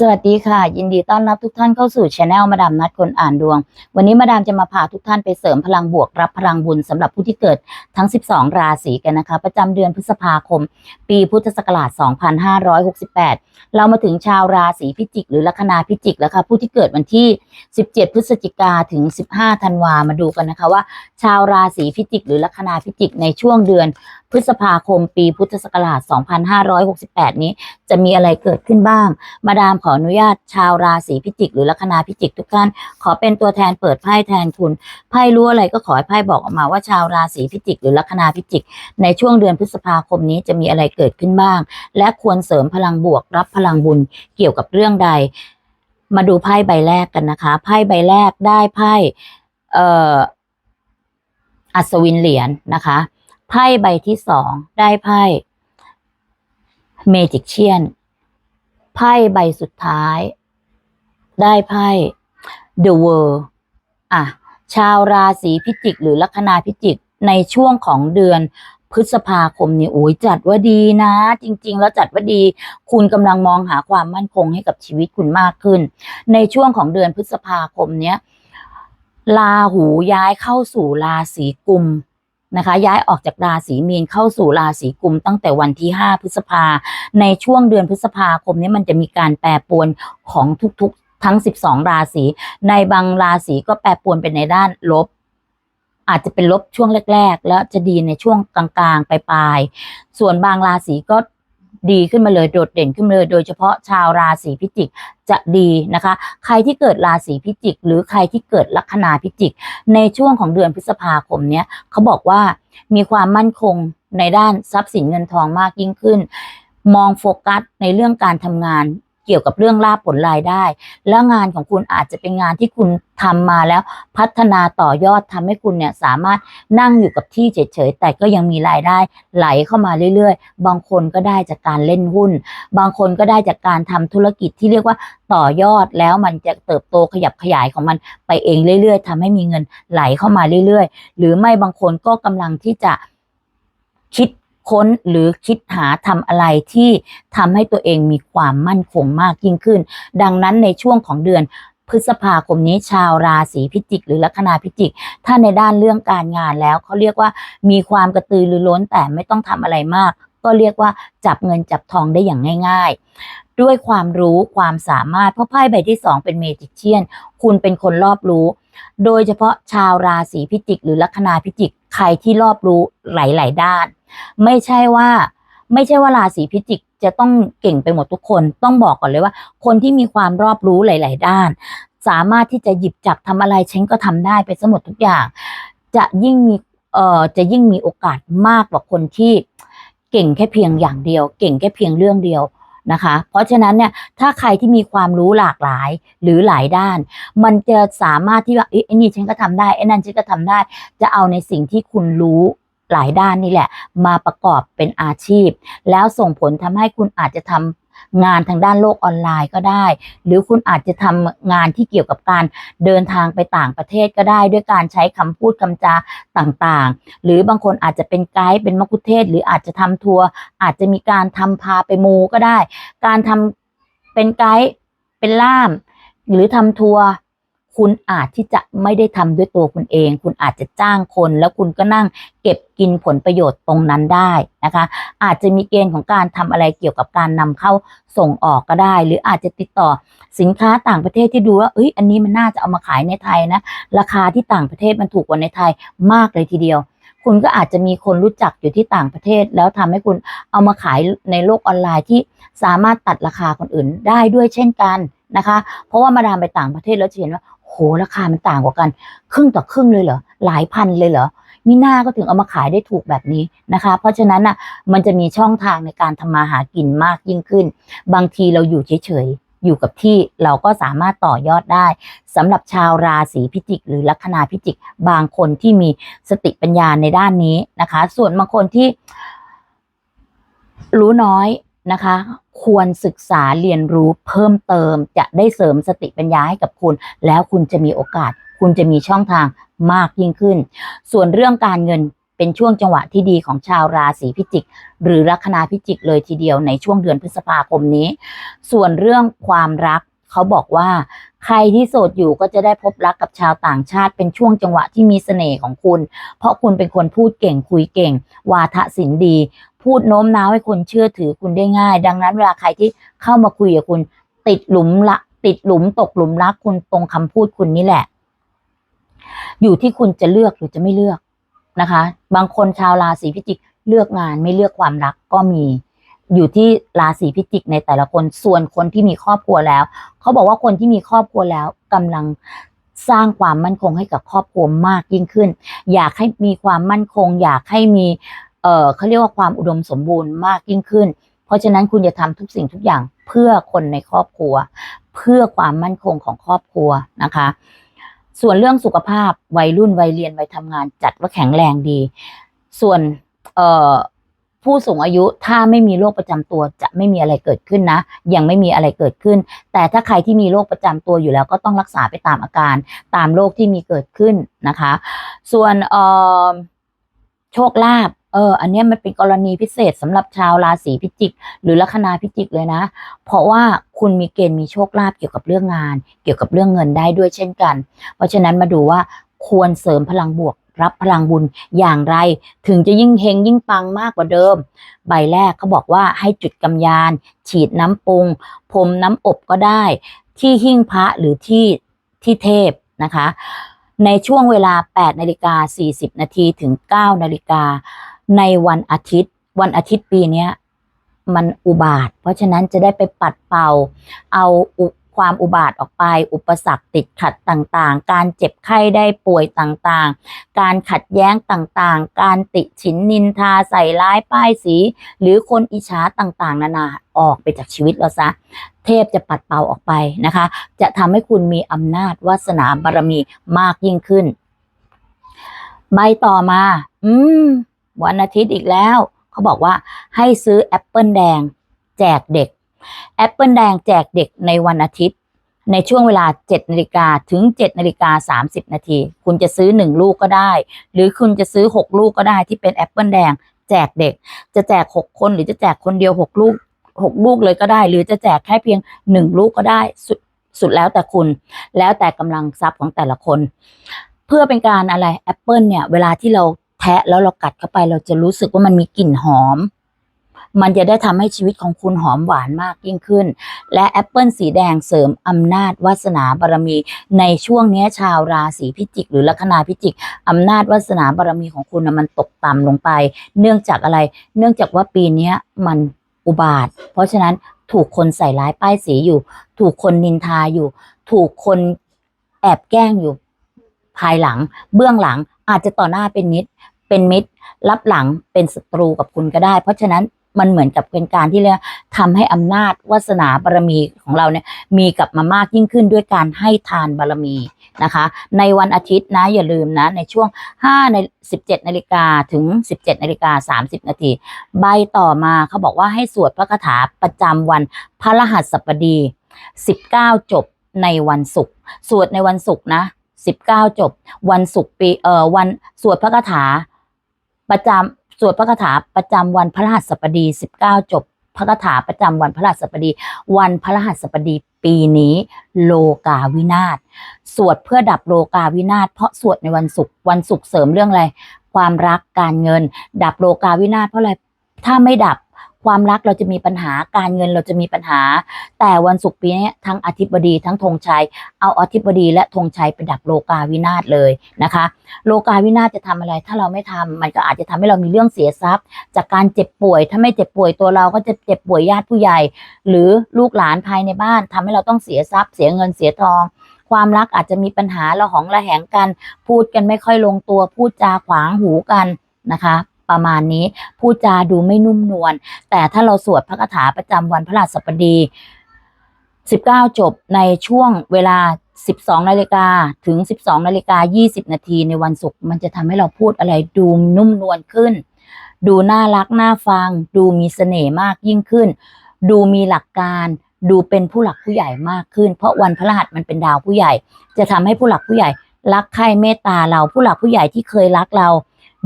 สวัสดีค่ะ ยินดีต้อนรับทุกท่านเข้าสู่ช anel มาดามนัดคนอ่านดวง วันนี้มาดามจะมาพาทุกท่านไปเสริมพลังบวกรับพลังบุญสำหรับผู้ที่เกิดทั้ง 12 ราศีกันนะคะ ประจำเดือนพฤษภาคม ปีพุทธศักราช 2568 เรามาถึงชาวราศีพิจิก หรือลัคนาพิจิกแล้วค่ะผู้ที่เกิดวันที่ 17 พฤศจิกาถึง 15 ธันวามาดูกันนะคะว่า ชาวราศีพิจิก หรือลัคนาพิจิกในช่วงเดือนพฤษภาคมปีพุทธศักราช 2568 นี้ จะมีอะไรเกิดขึ้นบ้าง มาดามขออนุญาตชาวราศีพิจิก หรือลัคนาพิจิกทุกท่าน ขอเป็นตัวแทนเปิดไพ่แทนคุณ ไพ่รู้อะไรก็ขอให้ไพ่บอกออกมาว่าชาวราศีพิจิก หรือลัคนาพิจิก ในช่วงเดือนพฤษภาคมนี้จะมีอะไรเกิดขึ้นบ้าง และควรเสริมพลังบวกรับพลังบุญเกี่ยวกับเรื่องใด มาดูไพ่ใบแรกกันนะคะ ไพ่ใบแรกได้ไพ่อัศวินเหรียญนะคะ ไพ่ใบที่สองได้ไพ่เมจิกเชียนไพ่ใบสุดท้าย ได้ไพ่ The World อะ ชาวราศีพิจิก หรือลัคนาพิจิก ในช่วงของเดือนพฤษภาคมนี่โอ้ยจัดว่าดีนะ จริง ๆ แล้วจัดว่าดี คุณกำลังมองหาความมั่นคงให้กับชีวิตคุณมากขึ้น ในช่วงของเดือนพฤษภาคมเนี้ยลาหูย้ายเข้าสู่ราศีกุม นะคะ ย้ายออกจากราศีมีนเข้าสู่ราศีกุมตั้งแต่วันที่ 5 พฤษภา ในช่วงเดือนพฤษภาคมนี้มันจะมีการแปรปรวนของทุกๆ ทั้ง 12 ราศี ในบางราศีก็แปรปรวนเป็นในด้านลบ อาจจะเป็นลบช่วงแรก ๆ แล้วจะดีในช่วงกลางๆปลายๆส่วนบางราศีก็ ดีขึ้นมาเลยโดดเด่นขึ้นมาเลย โดยเฉพาะชาวราศีพิจิกจะดีนะคะ ใครที่เกิดราศีพิจิก หรือใครที่เกิดลัคนาพิจิก ในช่วงของเดือนพฤษภาคมเนี้ยเขาบอกว่ามีความมั่นคงในด้านทรัพย์สินเงินทองมากยิ่งขึ้น มองโฟกัสในเรื่องการทำงาน เกี่ยวกับเรื่องลาบผลรายได้ และงานของคุณอาจจะเป็นงานที่คุณทำมาแล้วพัฒนาต่อยอดทำให้คุณเนี่ยสามารถนั่งอยู่กับที่เฉยๆแต่ก็ยังมีรายได้ไหลเข้ามาเรื่อยๆ บางคนก็ได้จากการเล่นหุ้น บางคนก็ได้จากการทำธุรกิจที่เรียกว่าต่อยอดแล้วมันจะเติบโตขยับขยายของมันไปเองเรื่อย ๆทำให้มีเงินไหลเข้ามาเรื่อย ๆ หรือไม่บางคนก็กำลังที่จะคิด ค้นหรือคิดหาทำอะไรที่ทำให้ตัวเองมีความมั่นคงมากยิ่งขึ้น ดังนั้นในช่วงของเดือนพฤษภาคมนี้ชาวราศีพิจิก หรือลัคนาพิจิก ถ้าในด้านเรื่องการงานแล้วเขาเรียกว่ามีความกระตือรือร้นแต่ไม่ต้องทำอะไรมาก ก็เรียกว่าจับเงินจับทองได้อย่างง่ายๆ ด้วยความรู้ความสามารถเพราะไพ่ใบที่สองเป็นเมจิกเชียน คุณเป็นคนรอบรู้ โดยเฉพาะชาวราศีพิจิก หรือลัคนาพิจิก ใครที่รอบรู้หลาย ๆ ด้าน ไม่ใช่ว่า ไม่ใช่ว่าราศีพิจิกจะต้องเก่งไปหมดทุกคน ต้องบอกก่อนเลยว่า คนที่มีความรอบรู้หลาย ๆ ด้าน สามารถที่จะหยิบจับทำอะไรฉันก็ทำได้ไปสมดทุกอย่าง จะยิ่งมีเอ่อจะยิ่งมีโอกาสมากกว่าคนที่เก่งแค่เพียงอย่างเดียว เก่งแค่เพียงเรื่องเดียวนะคะ เพราะฉะนั้นเนี่ยถ้าใครที่มีความรู้หลากหลายหรือหลายด้าน มันจะสามารถที่ว่าไอ้นี่ฉันก็ทำได้ไอ้นั่นฉันก็ทำได้ จะเอาในสิ่งที่คุณรู้ หลายด้านนี่แหละ มาประกอบเป็นอาชีพ แล้วส่งผลทำให้คุณอาจจะทำงานทางด้านโลกออนไลน์ก็ได้ หรือคุณอาจจะทำงานที่เกี่ยวกับการเดินทางไปต่างประเทศก็ได้ ด้วยการใช้คำพูดคำจาต่างๆ หรือบางคนอาจจะเป็นไกด์เป็นมักคุเทศ หรืออาจจะทำทัวร์อาจจะมีการทำพาไปมูก็ได้ การทำเป็นไกด์เป็นล่าม หรือทำทัวร์ คุณอาจที่จะไม่ได้ทำด้วยตัวคุณเอง คุณอาจจะจ้างคน แล้วคุณก็นั่งเก็บกินผลประโยชน์ตรงนั้นได้นะคะ อาจจะมีเกณฑ์ของการทำอะไรเกี่ยวกับการนำเข้าส่งออกก็ได้ หรืออาจจะติดต่อสินค้าต่างประเทศที่ดูว่าเอ้ยอันนี้มันน่าจะเอามาขายในไทยนะราคาที่ต่างประเทศมันถูกกว่าในไทยมากเลยทีเดียวคุณก็อาจจะมีคนรู้จักอยู่ที่ต่างประเทศ แล้วทำให้คุณเอามาขายในโลกออนไลน์ที่สามารถตัดราคาคนอื่นได้ด้วยเช่นกันนะคะ เพราะว่ามาดามไปต่างประเทศแล้วจะเห็นว่า โหราคามันต่างกว่ากัน ครึ่งต่อครึ่งเลยเหรอหลายพันเลยเหรอมีหน้าก็ถึงเอามาขายได้ถูกแบบนี้นะคะ เพราะฉะนั้นอะมันจะมีช่องทางในการทำมาหากินมากยิ่งขึ้น บางทีเราอยู่เฉยๆอยู่กับที่เราก็สามารถต่อยอดได้สำหรับชาวราศีพิจิก หรือลัคนาพิจิก บางคนที่มีสติปัญญาในด้านนี้นะคะ ส่วนบางคนที่รู้น้อย นะคะ ควรศึกษาเรียนรู้เพิ่มเติมจะได้เสริมสติปัญญาให้กับคุณ แล้วคุณจะมีโอกาส คุณจะมีช่องทางมากยิ่งขึ้น ส่วนเรื่องการเงินเป็นช่วงจังหวะที่ดีของชาวราศีพิจิก หรือลัคนาพิจิกเลยทีเดียวในช่วงเดือนพฤษภาคมนี้ ส่วนเรื่องความรักเขาบอกว่า ใครที่โสดอยู่ก็จะได้พบรักกับชาวต่างชาติ เป็นช่วงจังหวะที่มีเสน่ห์ของคุณ เพราะคุณเป็นคนพูดเก่งคุยเก่ง วาทศิลป์ดี พูดโน้มน้าวให้คนเชื่อถือคุณได้ง่าย ดังนั้นเวลาใครที่เข้ามาคุยกับคุณ ติดหลุมละติดหลุมตกหลุมรักคุณตรงคำพูดคุณนี่แหละ อยู่ที่คุณจะเลือกหรือจะไม่เลือกนะคะ บางคนชาวราศีพิจิกเลือกงานไม่เลือกความรักก็มี อยู่ที่ราศีพิจิกในแต่ละคนส่วนคนที่มีครอบครัวแล้ว เขาบอกว่าคนที่มีครอบครัวแล้วกำลังสร้างความมั่นคงให้กับครอบครัวมากยิ่งขึ้น อยากให้มีความมั่นคง อยากให้มี เออเขาเรียกว่าความอุดมสมบูรณ์มากยิ่งขึ้น เพราะฉะนั้นคุณจะทำทุกสิ่งทุกอย่างเพื่อคนในครอบครัว เพื่อความมั่นคงของครอบครัวนะคะ ส่วนเรื่องสุขภาพวัยรุ่นวัยเรียนวัยทำงานจัดว่าแข็งแรงดี ส่วนเอ่อผู้สูงอายุถ้าไม่มีโรคประจำตัวจะไม่มีอะไรเกิดขึ้นนะ ยังไม่มีอะไรเกิดขึ้น แต่ถ้าใครที่มีโรคประจำตัวอยู่แล้วก็ต้องรักษาไปตามอาการ ตามโรคที่มีเกิดขึ้นนะคะ ส่วนโชคลาภ เออ อันนี้มันเป็นกรณีพิเศษสำหรับชาวราศีพิจิก หรือลัคนาพิจิกเลยนะ เพราะว่าคุณมีเกณฑ์มีโชคลาภเกี่ยวกับเรื่องงาน เกี่ยวกับเรื่องเงินได้ด้วยเช่นกัน เพราะฉะนั้นมาดูว่าควรเสริมพลังบวก รับพลังบุญอย่างไร ถึงจะยิ่งเฮงยิ่งปังมากกว่าเดิม ใบแรกเขาบอกว่าให้จุดกำยาน ฉีดน้ำปรุงพรมน้ำอบก็ได้ ที่หิ้งพระหรือที่ที่เทพนะคะ ในช่วงเวลา8นาฬิกา40นาทีถึง9นาฬิกา ในวันอาทิตย์ วันอาทิตย์ปีเนี้ยมันอุบาท เพราะฉะนั้นจะได้ไปปัดเป่า เอาอความอุบาทออกไป อุปสรรคติดขัดต่างๆ การเจ็บไข้ได้ป่วยต่างๆ การขัดแย้งต่างๆ การติฉินนินทาใส่ร้ายป้ายสี หรือคนอิจฉาต่างๆ นานาออกไปจากชีวิตเราซะ เทพจะปัดเป่าออกไปนะคะ จะทำให้คุณมีอำนาจวาสนาบารมีมากยิ่งขึ้น ใบต่อมา อืม วันอาทิตย์อีกแล้ว เขาบอกว่าให้ซื้อแอปเปิลแดง แจกเด็กแอปเปิลแดงแจกเด็กในวันอาทิตย์ ในช่วงเวลา 7นาฬิกาถึง 7นาฬิกา30 นาที คุณจะซื้อ 1 ลูกก็ได้ หรือคุณจะซื้อ 6 ลูกก็ได้ที่เป็นแอปเปิลแดง แจกเด็ก จะแจก 6 คนหรือจะแจกคนเดียว 6 ลูก 6 ลูกเลยก็ได้ หรือจะแจกแค่เพียง 1 ลูกก็ได้สุดสุดแล้วแต่คุณ แล้วแต่กำลังทรัพย์ของแต่ละคน เพื่อเป็นการอะไรแอปเปิลเนี่ย เวลาที่เราะแล้วเรากัดเข้าไปเราจะรู้สึกว่ามันมีกลิ่นหอม มันจะได้ทำให้ชีวิตของคุณหอมหวานมากยิ่งขึ้น และแอปเปิลสีแดงเสริมอำนาจวาสนาบารมี ในช่วงเนี้ยชาวราศีพิจิก หรือลัคนาพิจิกอำนาจวาสนาบารมีของคุณนะมันตกต่ำลงไป เนื่องจากอะไร เนื่องจากว่าปีนี้มันอุบาท เพราะฉะนั้นถูกคนใส่ร้ายป้ายสีอยู่ ถูกคนนินทาอยู่ ถูกคนแอบแกล้งอยู่ ภายหลัง เบื้องหลังอาจจะต่อหน้าเป็นมิตร เป็นมิตร รับหลังเป็นศัตรูกับคุณก็ได้ เพราะฉะนั้นมันเหมือนกับเป็นการที่เรียกทำให้อำนาจวาสนาบารมีของเราเนี่ยมีกลับมามากยิ่งขึ้นด้วยการให้ทานบารมีนะคะ ในวันอาทิตย์นะอย่าลืมนะ ในช่วง5ใน17นาฬิกาถึง 17นาฬิกา30นาทีใบต่อมาเขาบอกว่าให้สวดพระคาถาประจำวันพระรหัสบดี 19 จบในวันศุกร์สวดในวันศุกร์นะ 19 จบ วันศุกร์ปีเอ่อวันสวดพระคาถา ประจำสวดพระคาถาประจำวันพระรหัสบดี 19 จบพระคาถาประจำวันพระรหัสบดี วันพระรหัสบดีปีนี้ โลกาวินาศสวดเพื่อดับโลกาวินาศเพราะสวดในวันศุกร์วันศุกร์เสริมเรื่องอะไร ความรักการเงิน ดับโลกาวินาศเพราะอะไรถ้าไม่ดับ ความรักเราจะมีปัญหาการเงินเราจะมีปัญหา แต่วันศุกร์ปีนี้ทั้งอาทิตย์บดีทั้งธงชัย เอาอาทิตย์บดีและธงชัยไปดับโลกาวินาศเลยนะคะ โลกาวินาศจะทำอะไร ถ้าเราไม่ทำมันก็อาจจะทำให้เรามีเรื่องเสียทรัพย์ จากการเจ็บป่วย ถ้าไม่เจ็บป่วยตัวเราก็จะเจ็บป่วยญาติผู้ใหญ่ หรือลูกหลานภายในบ้านทำให้เราต้องเสียทรัพย์ เสียเงินเสียทองความรักอาจจะมีปัญหาเระหองระแหงกัน พูดกันไม่ค่อยลงตัวพูดจาขวางหูกันนะคะ ประมาณนี้พูดจาดูไม่นุ่มนวลแต่ถ้าเราสวดพระคาถาประจำวันพระราชบดี19 จบในช่วงเวลา 12 นาฬิกาถึง 12 นาฬิกา 20 นาทีในวันศุกร์มันจะทำให้เราพูดอะไรดูนุ่มนวลขึ้น ดูน่ารัก น่าฟัง ดูมีเสน่ห์มากยิ่งขึ้น ดูมีหลักการดูเป็นผู้หลักผู้ใหญ่มากขึ้น เพราะวันพฤหัสมันเป็นดาวผู้ใหญ่ จะทำให้ผู้หลักผู้ใหญ่ รักใคร่เมตตาเราผู้หลักผู้ใหญ่ที่เคยรักเรา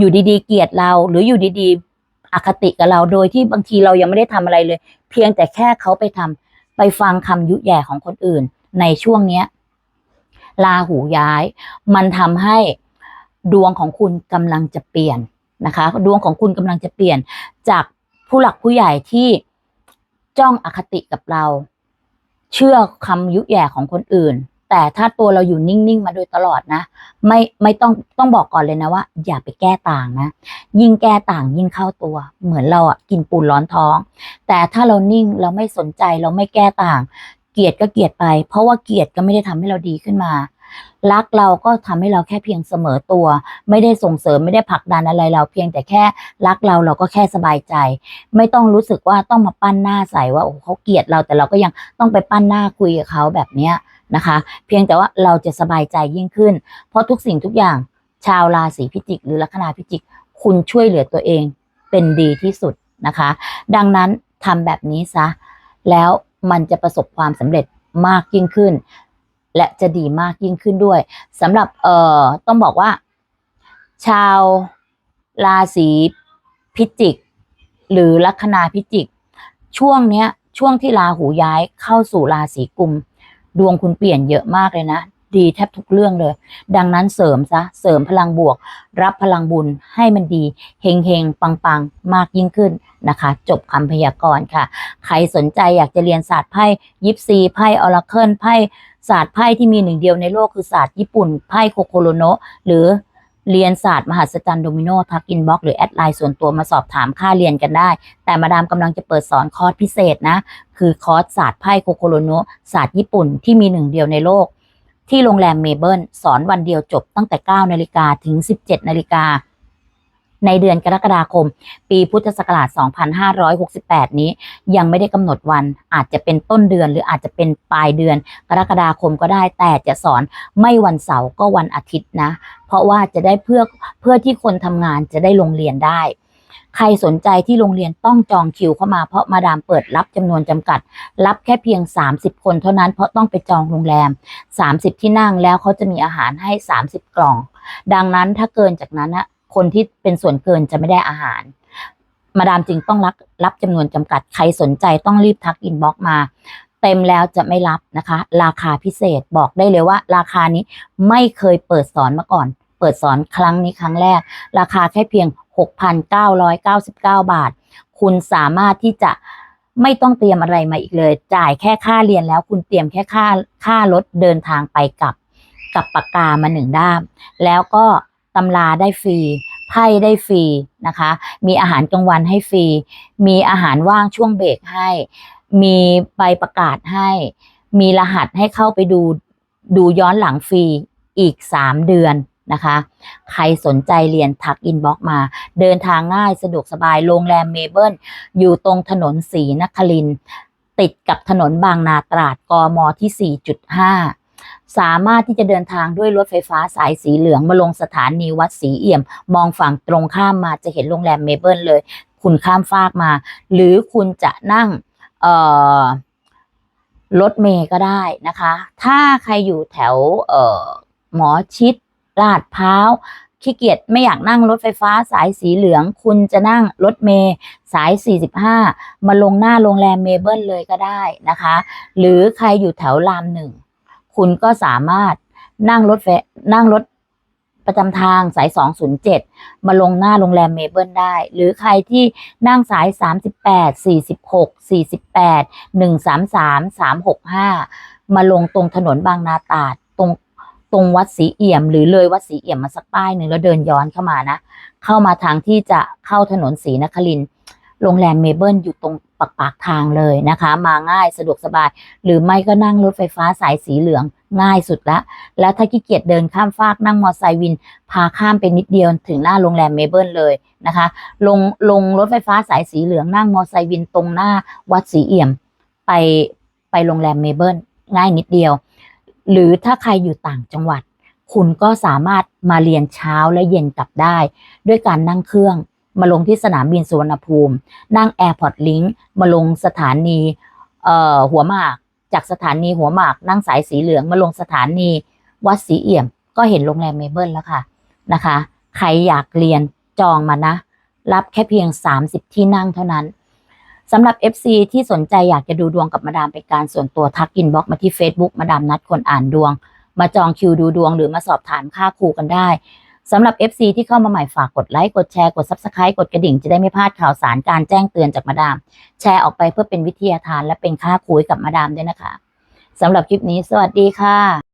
อยู่ดีๆ เกลียดเรา หรืออยู่ดีๆ อคติกับเราโดยที่บางทีเรายังไม่ได้ทำอะไรเลย เพียงแต่แค่เขาไปทำไปฟังคำยุแย่ของคนอื่น ในช่วงเนี้ยลาหูย้าย มันทำให้ดวงของคุณกำลังจะเปลี่ยนนะคะ ดวงของคุณกำลังจะเปลี่ยน จากผู้หลักผู้ใหญ่ที่จ้องอคติกับเรา เชื่อคำยุแย่ของคนอื่น แต่ถ้าตัวเราอยู่นิ่งๆ มาโดยตลอดนะ ไม่ไม่ต้องต้องบอกก่อนเลยนะว่า อย่าไปแก้ต่างนะ ยิ่งแก้ต่างยิ่งเข้าตัว เหมือนเราอะกินปูนร้อนท้อง แต่ถ้าเรานิ่งเราไม่สนใจเราไม่แก้ต่าง เกลียดก็เกลียดไป เพราะว่าเกลียดก็ไม่ได้ทำให้เราดีขึ้นมารักเราก็ทำให้เราแค่เพียงเสมอตัว ไม่ได้ส่งเสริมไม่ได้ผลักดันอะไรเราเพียงแต่แค่รักเราเราก็แค่สบายใจ ไม่ต้องรู้สึกว่าต้องมาปั้นหน้าใส่ว่าโอ้เขาเกลียดเราแต่เราก็ยังต้องไปปั้นหน้าคุยกับเขาแบบเนี้ย นะคะ เพียงแต่ว่าเราจะสบายใจยิ่งขึ้น เพราะทุกสิ่งทุกอย่างชาวราศีพิจิก หรือลัคนาพิจิก คุณช่วยเหลือตัวเองเป็นดีที่สุดนะคะ ดังนั้นทำแบบนี้ซะ แล้วมันจะประสบความสำเร็จมากยิ่งขึ้น และจะดีมากยิ่งขึ้นด้วยสำหรับเอ่อต้องบอกว่า ชาวราศีพิจิก หรือลัคนาพิจิก ช่วงเนี้ยช่วงที่ราหูย้ายเข้าสู่ราศีกุม ดวงคุณเปลี่ยนเยอะมากเลยนะ ดีแทบทุกเรื่องเลย ดังนั้นเสริมซะ เสริมพลังบวก รับพลังบุญให้มันดี เฮงเฮงปังปังๆมากยิ่งขึ้นนะคะ จบคำพยากรณ์ค่ะ ใครสนใจอยากจะเรียนศาสตร์ไพ่ยิปซีไพ่ออราเคิลไพ่ศาสตร์ไพ่ที่มีหนึ่งเดียวในโลกคือศาสตร์ญี่ปุ่นไพ่โคโคโลโนะหรือ เรียนศาสตร์มหัศจรรย์โดมิโนทักอินบ็อกหรือแอดไลน์ส่วนตัวมาสอบถามค่าเรียนกันได้ แต่มาดามกำลังจะเปิดสอนคอร์สพิเศษนะ คือคอร์สศาสตร์ไพ่โคโคโรโนะศาสตร์ญี่ปุ่นที่มีหนึ่งเดียวในโลก ที่โรงแรมเมเบิลสอนวันเดียวจบตั้งแต่9นาฬิกาถึง 17นาฬิกา ในเดือนกรกฎาคม ปีพุทธศักราช 2568 นี้ ยังไม่ได้กำหนดวันอาจจะเป็นต้นเดือนหรืออาจจะเป็นปลายเดือน กรกฎาคมก็ได้แต่จะสอนไม่วันเสาร์ก็วันอาทิตย์นะ เพราะว่าจะได้เพื่อเพื่อที่คนทำงานจะได้ลงเรียนได้ใครสนใจที่โรงเรียนต้องจองคิวเข้ามาเพราะมาดามเปิดรับจำนวนจำกัด รับแค่เพียง 30 คนเท่านั้นเพราะต้องไปจองโรงแรม 30 ที่นั่งแล้วเขาจะมีอาหารให้ 30 กล่อง ดังนั้นถ้าเกินจากนั้นนะ คนที่เป็นส่วนเกินจะไม่ได้อาหาร มาดามจึงต้องรับรับจำนวนจำกัด ใครสนใจต้องรีบทักอินบ็อกมา เต็มแล้วจะไม่รับนะคะ ราคาพิเศษบอกได้เลยว่า ราคานี้ไม่เคยเปิดสอนมาก่อน เปิดสอนครั้งนี้ครั้งแรก ราคาแค่เพียง 6,999 บาท คุณสามารถที่จะไม่ต้องเตรียมอะไรมาอีกเลย จ่ายแค่ค่าเรียนแล้วคุณเตรียมแค่ค่าค่ารถเดินทางไปกลับ กับปากกามาหนึ่งด้าม แล้วก็ ตำราได้ฟรีไพ่ได้ฟรีนะคะ มีอาหารกลางวันให้ฟรี มีอาหารว่างช่วงเบรกให้ มีใบประกาศให้ มีรหัสให้เข้าไปดูดูย้อนหลังฟรีอีก 3 เดือนนะคะ ใครสนใจเรียนทักอินบ็อกมา เดินทางง่ายสะดวกสบายโรงแรมเมเบิลอยู่ตรงถนนศรีนครินติดกับถนนบางนาตราดกมที่ 4.5 สามารถที่จะเดินทางด้วยรถไฟฟ้าสายสีเหลืองมาลงสถานีวัดศรีเอี่ยม มองฝั่งตรงข้ามมาจะเห็นโรงแรมเมเบิลเลย คุณข้ามฟากมา หรือคุณจะนั่งรถเมย์ก็ได้นะคะ ถ้าใครอยู่แถวหมอชิดลาดพร้าวขี้เกียจไม่อยากนั่งรถไฟฟ้าสายสีเหลือง คุณจะนั่งรถเมย์สาย 45 มาลงหน้าโรงแรมเมเบิลเลยก็ได้นะคะ หรือใครอยู่แถวรามหนึ่ง คุณก็สามารถนั่งรถไฟนั่งรถประจำทางสาย 207 มาลงหน้าโรงแรมเมเบิลได้ หรือใครที่นั่งสาย 38 46 48 133 365 มาลงตรงถนนบางนาตราดตรงตรงวัดศรีเอี่ยม หรือเลยวัดศรีเอี่ยมมาสักป้ายหนึ่งแล้วเดินย้อนเข้ามานะ เข้ามาทางที่จะเข้าถนนศรีนครินทร์ โรงแรมเมเบิลอยู่ตรงปากปากทางเลยนะคะ มาง่ายสะดวกสบาย หรือไม่ก็นั่งรถไฟฟ้าสายสีเหลืองง่ายสุดละ แล้วถ้าขี้เกียจเดินข้ามฟากนั่งมอไซค์วิน พาข้ามไปนิดเดียวถึงหน้าโรงแรมเมเบิลเลยนะคะ ลงลงรถไฟฟ้าสายสีเหลืองนั่งมอไซค์วินตรงหน้าวัดศรีเอี่ยม ไปไปโรงแรมเมเบิลง่ายนิดเดียว หรือถ้าใครอยู่ต่างจังหวัด คุณก็สามารถมาเรียนเช้าและเย็นกลับได้ ด้วยการนั่งเครื่อง มาลงที่สนามบินสุวรรณภูมิ นั่ง Airport Link มาลงสถานีหัวหมาก จากสถานีหัวหมาก นั่งสายสีเหลืองมาลงสถานีวัดศรีเอี่ยม ก็เห็นโรงแรมเมเบิลแล้วค่ะนะคะ ใครอยากเรียนจองมานะ รับแค่เพียง 30 ที่นั่งเท่านั้นสำหรับ FC ที่สนใจอยากจะดูดวงกับมาดามเป็นการส่วนตัวทักอินบ็อกมาที่ Facebook มาดามนัดคนอ่านดวง มาจองคิวดูดวงหรือมาสอบถามค่าครูกันได้ สำหรับ FC ที่เข้ามาใหม่ฝากกดไลค์กดแชร์กด Subscribe กดกระดิ่งจะได้ไม่พลาดข่าวสารการแจ้งเตือนจากมาดาม แชร์ออกไปเพื่อเป็นวิทยาทานและเป็นค่าครูให้กับมาดามด้วยนะคะสำหรับคลิปนี้สวัสดีค่ะ